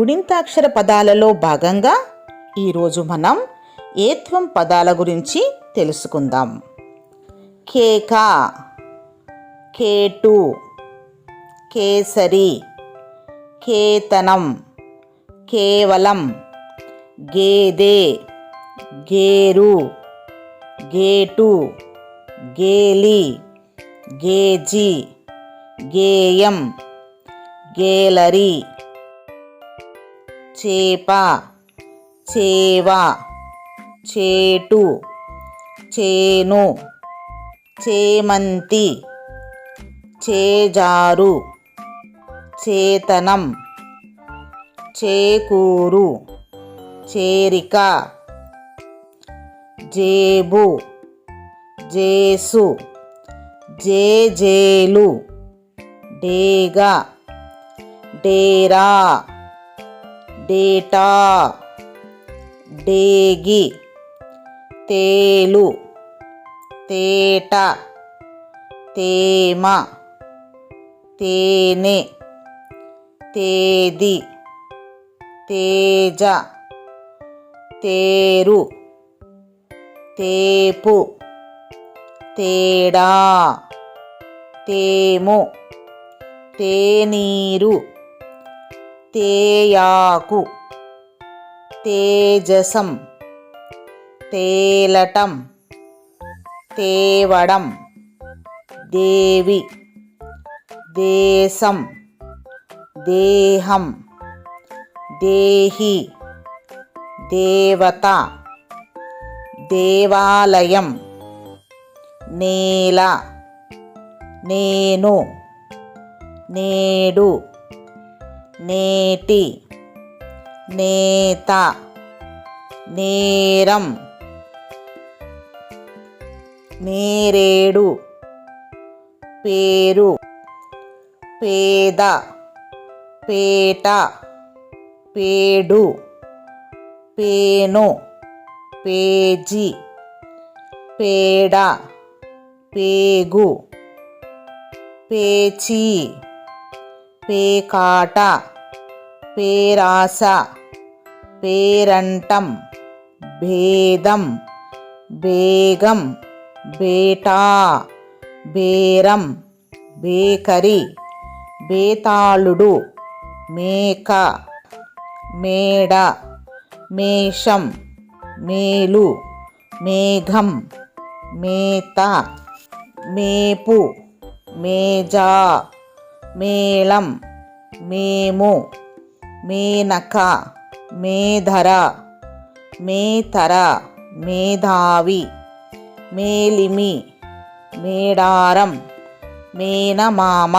గుణింతాక్షర పదాలలో భాగంగా ఈరోజు మనం ఏత్వం పదాల గురించి తెలుసుకుందాం. కేక కేటు కేసరి కేతనం కేవలం గేదె గేరు గేటు గేలి గేజీ గేయం గేలరీ చేప చేవ చేటు చేను చేమంతి చేజారు చేతనం చేకూరు చేరిక జేబు జేసు జేజేలు డేగా డేరా. డేటా డేగి తేలు తేట తేమ తేనె తేది తేజ తేరు తేపు తేడా తేము తేనీరు. తేయాకు. తేజసం. తేలటం. తేవడం. దేవి. దేశం. దేహం. దేహి. దేవత. దేవాలయం. నేల. నేను. నేడు. నేటి నేత నేరం నేరేడు పేరు పేద పేట పేడు పేను పేజీ పేడ పేగు పేచీ. పేకాట పేరాస పేరంటం భేదం బేగం బేటా బేరం బేకరీ బేతాళుడు మేక మేడ మేషం మేలు మేఘం మేత మేపు మేజా మేళం మేము మేనక మేధర మేతర మేధావి మేలిమి మేడారం మేనమామ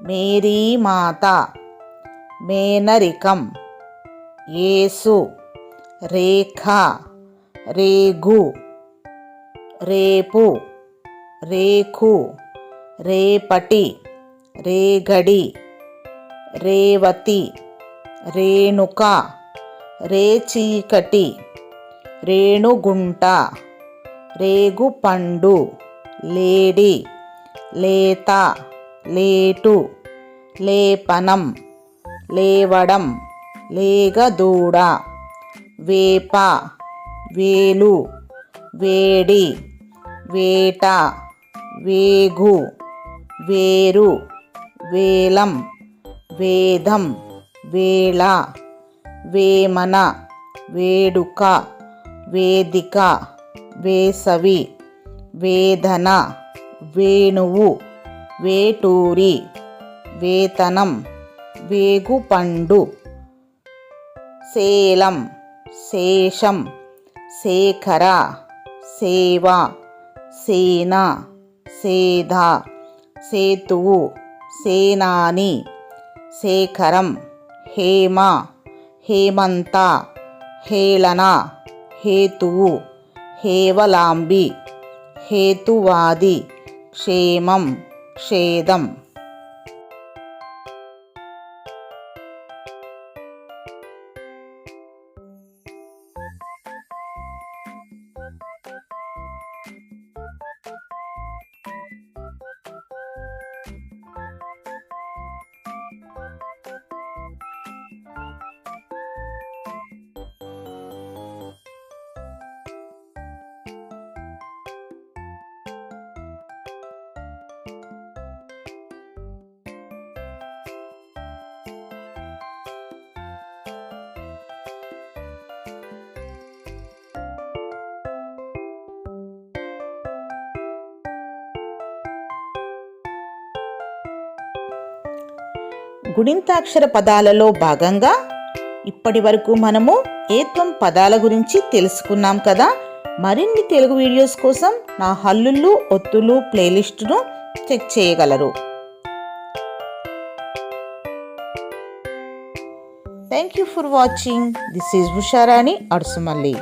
మేరీమాత మేనరికం యేసు రేఖ రేగు రేపు రేఖు రేపటి రేగడి రేవతి రేణుక రేచీకటి రేణుగుంట రేగుపండు లేడి లేత లేటు లేపనం లేవడం లేగదూడ వేప వేలు వేడి వేట వేగు వేరు వేలం వేదం వేళ వేమన వేడుక వేదిక వేసవి వేదన వేణువు వేటూరి వేతనం వేగుపండు సేలం శేషం శేఖర సేవ సేన సేధ సేతువు సేనాని శేఖరం హేమ హేమంత హేళన హేతువు హేవలాంబి హేతువాది క్షేమం క్షేదం గుణింతాక్షర పదాలలో భాగంగా ఇప్పటి వరకు మనము ఏత్వం పదాల గురించి తెలుసుకున్నాం కదా. మరిన్ని తెలుగు వీడియోస్ కోసం నా హల్లుళ్ళు ఒత్తులు ప్లేలిస్టును చెక్ చేయగలరు. Thank you for watching this is Usharani Adusumalli